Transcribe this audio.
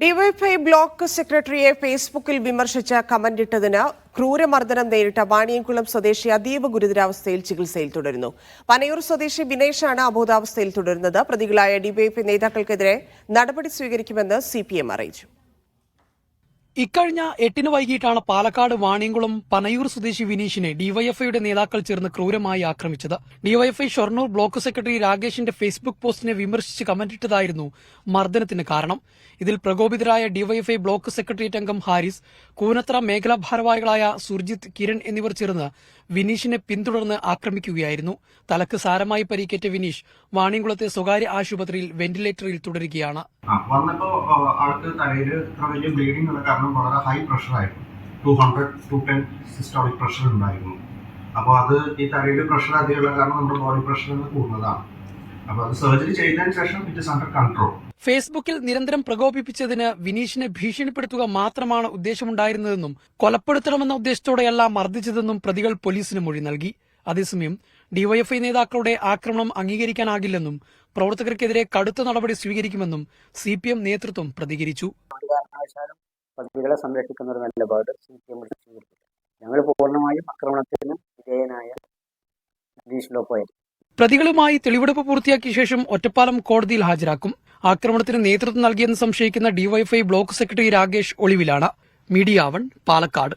DYFI block സെക്രട്ടറിയെ ഫേസ്ബുക്കിൽ വിമർശിച്ച കമന്റിട്ടതിന് ക്രൂരമർദ്ദനം നേരിട്ട വാണിയംകുളം സ്വദേശി അതീവ ഗുരുതരാവസ്ഥയിൽ ചികിത്സയിൽ തുടരുന്നു. പനയൂർ സ്വദേശി ബിനേഷാണ് അബോധാവസ്ഥയിൽ തുടരുന്നത്. പ്രതികളായ ഡിവൈഎഫ്ഐ നേതാക്കൾക്കെതിരെ നടപടി സ്വീകരിക്കുമെന്ന് സി അറിയിച്ചു. ഇക്കഴിഞ്ഞ എട്ടിന് വൈകിട്ടാണ് പാലക്കാട് വാണിയംകുളം പനയൂർ സ്വദേശി വിനീഷിനെ ഡിവൈഎഫ്ഐയുടെ നേതാക്കൾ ചേർന്ന് ക്രൂരമായി ആക്രമിച്ചത്. ഡിവൈഎഫ്ഐ ഷൊർണൂർ ബ്ലോക്ക് സെക്രട്ടറി രാകേഷിന്റെ ഫേസ്ബുക്ക് പോസ്റ്റിനെ വിമർശിച്ച് കമന്റിട്ടതായിരുന്നു മർദ്ദനത്തിന് കാരണം. ഇതിൽ പ്രകോപിതരായ ഡിവൈഎഫ്ഐ ബ്ലോക്ക് സെക്രട്ടേറിയറ്റ് അംഗം ഹാരിസ് കൂനത്ര മേഖലാ ഭാരവാഹികളായ സുർജിത്ത് കിരൺ എന്നിവർ ചേർന്ന് വിനീഷിനെ പിന്തുടർന്ന് ആക്രമിക്കുകയായിരുന്നു. തലക്ക് സാരമായി പരിക്കേറ്റ വിനീഷ് വാണിയംകുളത്തെ സ്വകാര്യ ആശുപത്രിയിൽ വെന്റിലേറ്ററിൽ തുടരുകയാണ്. ആ, വന്നപ്പോ ആൾക്ക് തലയിൽ ഇത്ര വലിയ ബ്ലീഡിംഗ് ഉള്ള കാരണം വളരെ ഹൈ പ്രഷർ ആയിരുന്നു. Two hundred two ten systolic pressure ഉണ്ടായിരുന്നു. അപ്പോൾ അത് ഈ തലയിൽ പ്രഷർ അധികമുള്ള കാരണം നമ്മുടെ ബോഡി പ്രഷർ കൂടുന്നതാണ്. അപ്പോൾ അത് സർജറി ചെയ്തതിന് ശേഷം ഇറ്റ് ഇസ് അണ്ടർ കൺട്രോൾ ഫേസ്ബുക്കിൽ നിരന്തരം പ്രകോപിപ്പിച്ചതിന് വിനീഷിനെ ഭീഷണിപ്പെടുത്തുക മാത്രമാണ് ഉദ്ദേശമുണ്ടായിരുന്നതെന്നും കൊലപ്പെടുത്തണമെന്ന ഉദ്ദേശത്തോടെയല്ല മർദ്ദിച്ചതെന്നും പ്രതികൾ പോലീസിന് മൊഴി നൽകി. അതേസമയം ഡിവൈഎഫ്ഐ നേതാക്കളുടെ ആക്രമണം അംഗീകരിക്കാനാകില്ലെന്നും പ്രവർത്തകർക്കെതിരെ കടുത്ത നടപടി സ്വീകരിക്കുമെന്നും സി നേതൃത്വം പ്രതികരിച്ചു. ഒരു കാരണവശാലും സംരക്ഷിക്കുന്ന ഒരു നിലപാട് സി പി എം ഞങ്ങൾ പൂർണമായും ആക്രമണത്തിന് വിധേയനായ പ്രതികളുമായി തെളിവെടുപ്പ് പൂർത്തിയാക്കിയ ശേഷം ഒറ്റപ്പാലം കോടതിയിൽ ഹാജരാക്കും. ആക്രമണത്തിന് നേതൃത്വം നൽകിയെന്ന് സംശയിക്കുന്ന DYFI block secretary Rakesh ഒളിവിലാണ്. Media one Palakkad.